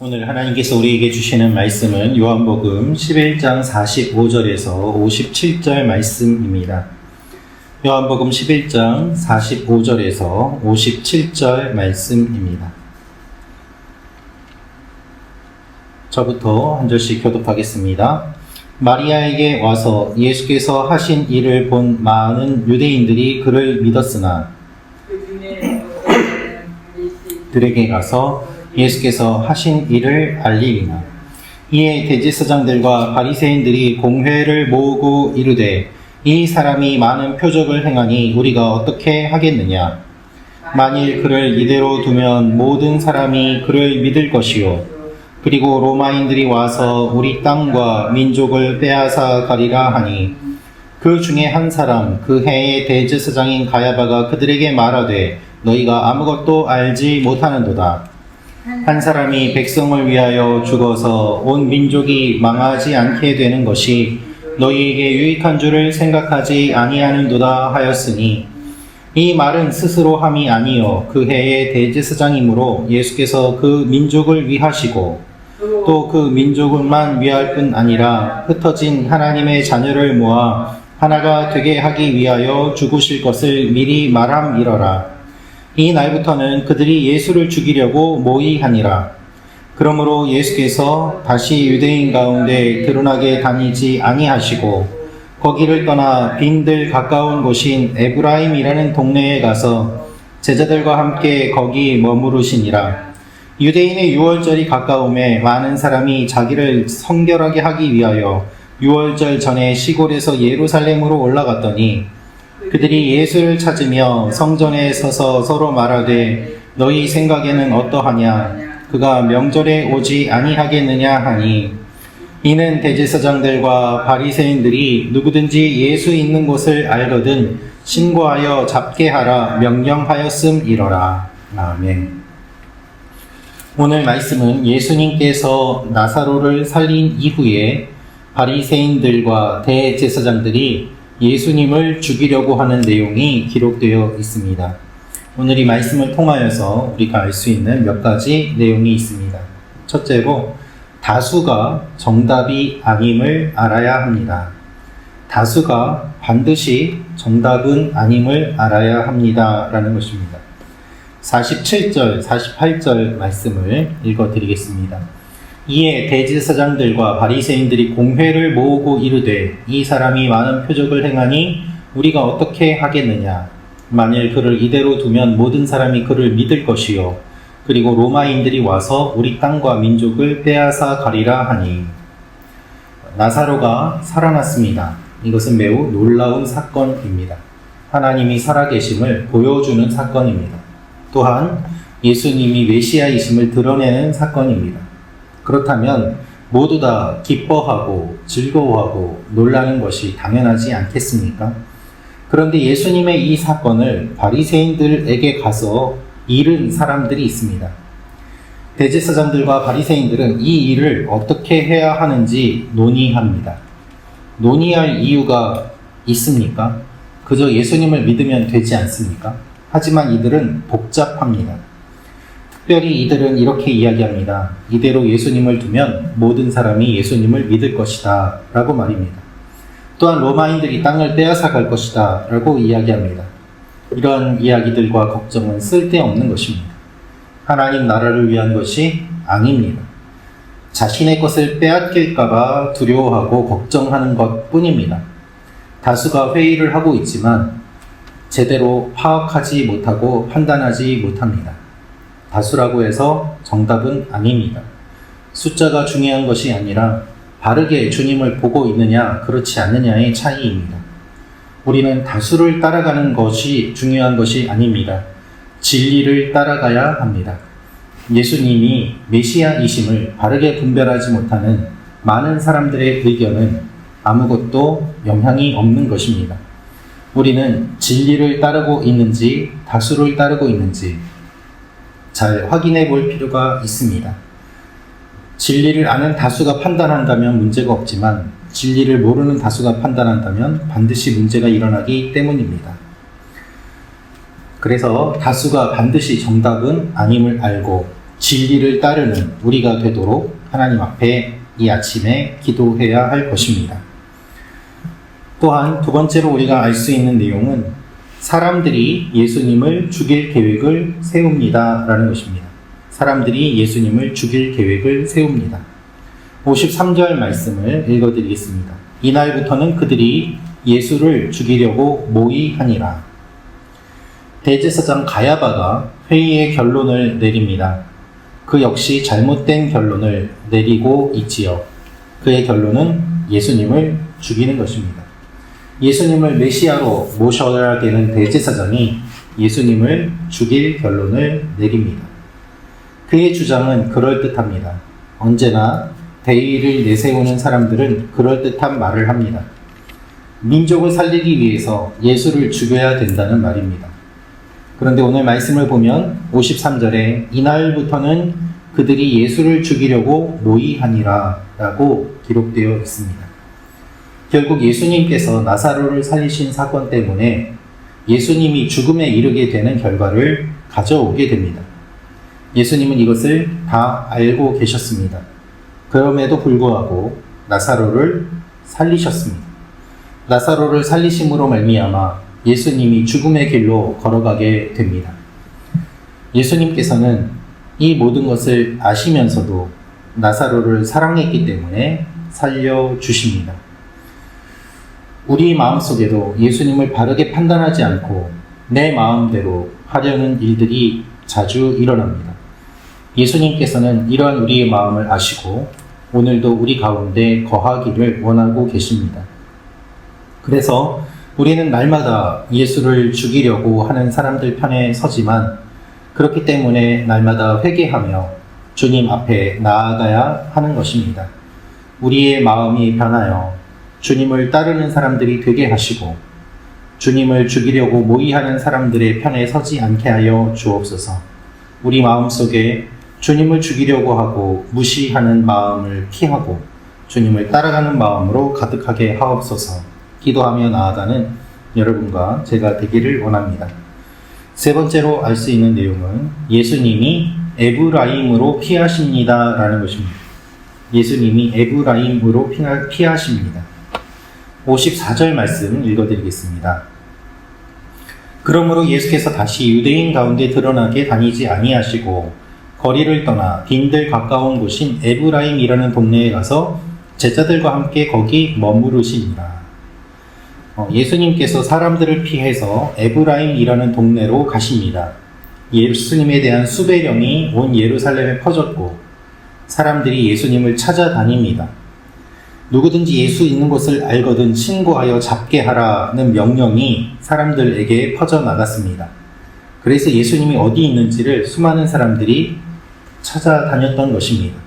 오늘 하나님께서 우리에게 주시는 말씀은 요한복음 11장 45절에서 57절 말씀입니다. 요한복음 11장 45절에서 57절 말씀입니다. 저부터 한 절씩 교독하겠습니다. 마리아에게 와서 예수께서 하신 일을 본 많은 유대인들이 그를 믿었으나 그 중에 어떤 예수 들에게 가서 예수께서 하신 일을 알리리나 이에 대제사장들과 바리새인들이 공회를 모으고 이르되 이 사람이 많은 표적을 행하니 우리가 어떻게 하겠느냐? 만일 그를 이대로 두면 모든 사람이 그를 믿을 것이요. 그리고 로마인들이 와서 우리 땅과 민족을 빼앗아 가리라 하니 그 중에 한 사람 그 해의 대제사장인 가야바가 그들에게 말하되 너희가 아무것도 알지 못하는도다 한 사람이 백성을 위하여 죽어서 온 민족이 망하지 않게 되는 것이 너희에게 유익한 줄을 생각하지 아니하는도다 하였으니 이 말은 스스로 함이 아니요 그 해의 대제사장이므로 예수께서 그 민족을 위하시고 또 그 민족을만 위할 뿐 아니라 흩어진 하나님의 자녀를 모아 하나가 되게 하기 위하여 죽으실 것을 미리 말함이러라. 이 날부터는 그들이 예수를 죽이려고 모의하니라. 그러므로 예수께서 다시 유대인 가운데 드러나게 다니지 아니하시고 거기를 떠나 빈들 가까운 곳인 에브라임이라는 동네에 가서 제자들과 함께 거기 머무르시니라. 유대인의 유월절이 가까움에 많은 사람이 자기를 성결하게 하기 위하여 유월절 전에 시골에서 예루살렘으로 올라갔더니 그들이 예수를 찾으며 성전에 서서 서로 말하되 너희 생각에는 어떠하냐? 그가 명절에 오지 아니하겠느냐? 하니 이는 대제사장들과 바리새인들이 누구든지 예수 있는 곳을 알거든 신고하여 잡게 하라 명령하였음이러라. 아멘. 오늘 말씀은 예수님께서 나사로를 살린 이후에 바리새인들과 대제사장들이 예수님을 죽이려고 하는 내용이 기록되어 있습니다. 오늘 이 말씀을 통하여서 우리가 알 수 있는 몇 가지 내용이 있습니다. 첫째로 다수가 정답이 아님을 알아야 합니다. 다수가 반드시 정답은 아님을 알아야 합니다. 라는 것입니다. 47절, 48절 말씀을 읽어 드리겠습니다. 이에 대제사장들과 바리새인들이 공회를 모으고 이르되 이 사람이 많은 표적을 행하니 우리가 어떻게 하겠느냐 만일 그를 이대로 두면 모든 사람이 그를 믿을 것이요 그리고 로마인들이 와서 우리 땅과 민족을 빼앗아 가리라 하니 나사로가 살아났습니다. 이것은 매우 놀라운 사건입니다. 하나님이 살아계심을 보여주는 사건입니다. 또한 예수님이 메시아이심을 드러내는 사건입니다. 그렇다면 모두 다 기뻐하고 즐거워하고 놀라는 것이 당연하지 않겠습니까? 그런데 예수님의 이 사건을 바리새인들에게 가서 잃은 사람들이 있습니다. 대제사장들과 바리새인들은 이 일을 어떻게 해야 하는지 논의합니다. 논의할 이유가 있습니까? 그저 예수님을 믿으면 되지 않습니까? 하지만 이들은 복잡합니다. 특별히 이들은 이렇게 이야기합니다. 이대로 예수님을 두면 모든 사람이 예수님을 믿을 것이다. 라고 말입니다. 또한 로마인들이 땅을 빼앗아 갈 것이다. 라고 이야기합니다. 이런 이야기들과 걱정은 쓸데없는 것입니다. 하나님 나라를 위한 것이 아닙니다. 자신의 것을 빼앗길까봐 두려워하고 걱정하는 것 뿐입니다. 다수가 회의를 하고 있지만 제대로 파악하지 못하고 판단하지 못합니다. 다수라고 해서 정답은 아닙니다. 숫자가 중요한 것이 아니라 바르게 주님을 보고 있느냐, 그렇지 않느냐의 차이입니다. 우리는 다수를 따라가는 것이 중요한 것이 아닙니다. 진리를 따라가야 합니다. 예수님이 메시아이심을 바르게 분별하지 못하는 많은 사람들의 의견은 아무것도 영향이 없는 것입니다. 우리는 진리를 따르고 있는지 다수를 따르고 있는지 잘 확인해 볼 필요가 있습니다. 진리를 아는 다수가 판단한다면 문제가 없지만 진리를 모르는 다수가 판단한다면 반드시 문제가 일어나기 때문입니다. 그래서 다수가 반드시 정답은 아님을 알고 진리를 따르는 우리가 되도록 하나님 앞에 이 아침에 기도해야 할 것입니다. 또한 두 번째로 우리가 알 수 있는 내용은 사람들이 예수님을 죽일 계획을 세웁니다. 라는 것입니다. 사람들이 예수님을 죽일 계획을 세웁니다. 53절 말씀을 읽어드리겠습니다. 이날부터는 그들이 예수를 죽이려고 모의하니라. 대제사장 가야바가 회의의 결론을 내립니다. 그 역시 잘못된 결론을 내리고 있지요. 그의 결론은 예수님을 죽이는 것입니다. 예수님을 메시아로 모셔야 되는 대제사장이 예수님을 죽일 결론을 내립니다. 그의 주장은 그럴듯합니다. 언제나 대의를 내세우는 사람들은 그럴듯한 말을 합니다. 민족을 살리기 위해서 예수를 죽여야 된다는 말입니다. 그런데 오늘 말씀을 보면 53절에 이날부터는 그들이 예수를 죽이려고 모의하니라 라고 기록되어 있습니다. 결국 예수님께서 나사로를 살리신 사건 때문에 예수님이 죽음에 이르게 되는 결과를 가져오게 됩니다. 예수님은 이것을 다 알고 계셨습니다. 그럼에도 불구하고 나사로를 살리셨습니다. 나사로를 살리심으로 말미암아 예수님이 죽음의 길로 걸어가게 됩니다. 예수님께서는 이 모든 것을 아시면서도 나사로를 사랑했기 때문에 살려 주십니다. 우리 마음속에도 예수님을 바르게 판단하지 않고 내 마음대로 하려는 일들이 자주 일어납니다. 예수님께서는 이러한 우리의 마음을 아시고 오늘도 우리 가운데 거하기를 원하고 계십니다. 그래서 우리는 날마다 예수를 죽이려고 하는 사람들 편에 서지만 그렇기 때문에 날마다 회개하며 주님 앞에 나아가야 하는 것입니다. 우리의 마음이 변하여 주님을 따르는 사람들이 되게 하시고 주님을 죽이려고 모의하는 사람들의 편에 서지 않게 하여 주옵소서. 우리 마음속에 주님을 죽이려고 하고 무시하는 마음을 피하고 주님을 따라가는 마음으로 가득하게 하옵소서. 기도하며 나아가는 여러분과 제가 되기를 원합니다. 세 번째로 알 수 있는 내용은 예수님이 에브라임으로 피하십니다. 라는 것입니다. 예수님이 에브라임으로 피하, 피하십니다. 54절 말씀 읽어드리겠습니다. 그러므로 예수께서 다시 유대인 가운데 드러나게 다니지 아니하시고 거리를 떠나 빈들 가까운 곳인 에브라임이라는 동네에 가서 제자들과 함께 거기 머무르시니라. 어, 예수님께서 사람들을 피해서 에브라임이라는 동네로 가십니다. 예수님에 대한 수배령이 온 예루살렘에 퍼졌고 사람들이 예수님을 찾아다닙니다. 누구든지 예수 있는 곳을 알거든 신고하여 잡게 하라는 명령이 사람들에게 퍼져나갔습니다. 그래서 예수님이 어디 있는지를 수많은 사람들이 찾아다녔던 것입니다.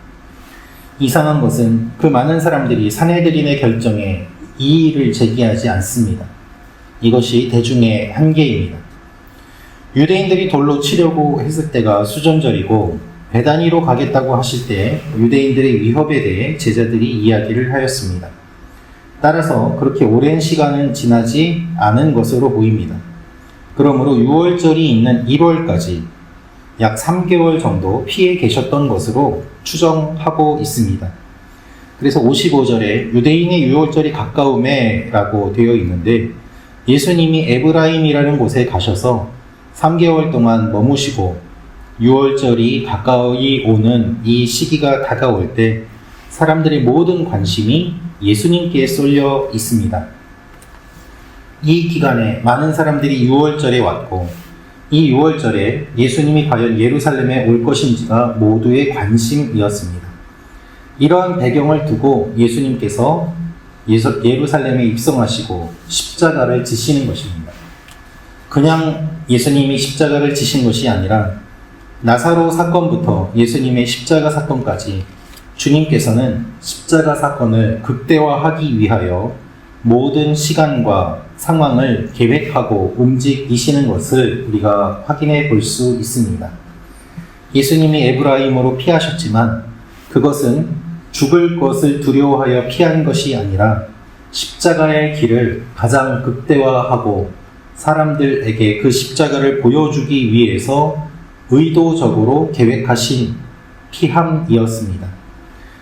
이상한 것은 그 많은 사람들이 사내들인의 결정에 이의를 제기하지 않습니다. 이것이 대중의 한계입니다. 유대인들이 돌로 치려고 했을 때가 수전절이고 베다니로 가겠다고 하실 때 유대인들의 위협에 대해 제자들이 이야기를 하였습니다. 따라서 그렇게 오랜 시간은 지나지 않은 것으로 보입니다. 그러므로 6월절이 있는 1월까지 약 3개월 정도 피해 계셨던 것으로 추정하고 있습니다. 그래서 55절에 유대인의 6월절이 가까움에 라고 되어 있는데 예수님이 에브라임이라는 곳에 가셔서 3개월 동안 머무시고 6월절이 가까이 오는 이 시기가 다가올 때 사람들의 모든 관심이 예수님께 쏠려 있습니다. 이 기간에 많은 사람들이 6월절에 왔고 이 6월절에 예수님이 과연 예루살렘에 올 것인지가 모두의 관심이었습니다. 이러한 배경을 두고 예수님께서 예루살렘에 입성하시고 십자가를 지시는 것입니다. 그냥 예수님이 십자가를 지신 것이 아니라 나사로 사건부터 예수님의 십자가 사건까지 주님께서는 십자가 사건을 극대화하기 위하여 모든 시간과 상황을 계획하고 움직이시는 것을 우리가 확인해 볼 수 있습니다. 예수님이 에브라임으로 피하셨지만 그것은 죽을 것을 두려워하여 피한 것이 아니라 십자가의 길을 가장 극대화하고 사람들에게 그 십자가를 보여주기 위해서 의도적으로 계획하신 피함이었습니다.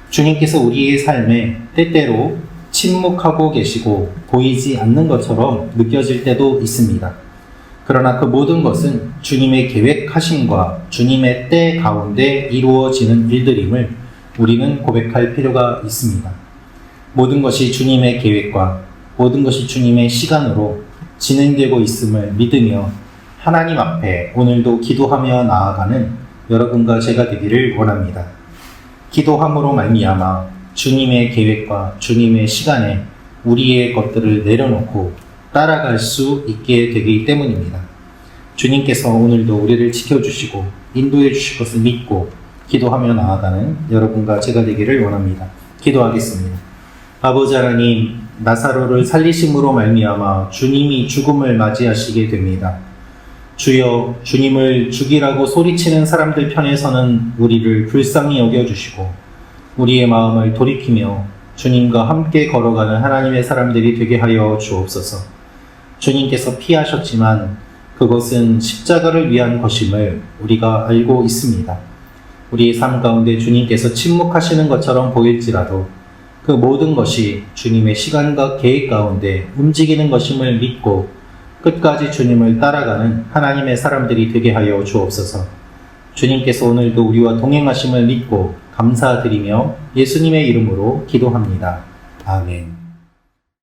주님께서 우리의 삶에 때때로 침묵하고 계시고 보이지 않는 것처럼 느껴질 때도 있습니다. 그러나 그 모든 것은 주님의 계획하심과 주님의 때 가운데 이루어지는 일들임을 우리는 고백할 필요가 있습니다. 모든 것이 주님의 계획과 모든 것이 주님의 시간으로 진행되고 있음을 믿으며 하나님 앞에 오늘도 기도하며 나아가는 여러분과 제가 되기를 원합니다. 기도함으로 말미암아 주님의 계획과 주님의 시간에 우리의 것들을 내려놓고 따라갈 수 있게 되기 때문입니다. 주님께서 오늘도 우리를 지켜주시고 인도해 주실 것을 믿고 기도하며 나아가는 여러분과 제가 되기를 원합니다. 기도하겠습니다. 아버지 하나님, 나사로를 살리심으로 말미암아 주님이 죽음을 맞이하시게 됩니다. 주여, 주님을 죽이라고 소리치는 사람들 편에서는 우리를 불쌍히 여겨주시고 우리의 마음을 돌이키며 주님과 함께 걸어가는 하나님의 사람들이 되게 하여 주옵소서. 주님께서 피하셨지만 그것은 십자가를 위한 것임을 우리가 알고 있습니다. 우리의 삶 가운데 주님께서 침묵하시는 것처럼 보일지라도 그 모든 것이 주님의 시간과 계획 가운데 움직이는 것임을 믿고 끝까지 주님을 따라가는 하나님의 사람들이 되게 하여 주옵소서. 주님께서 오늘도 우리와 동행하심을 믿고 감사드리며 예수님의 이름으로 기도합니다. 아멘.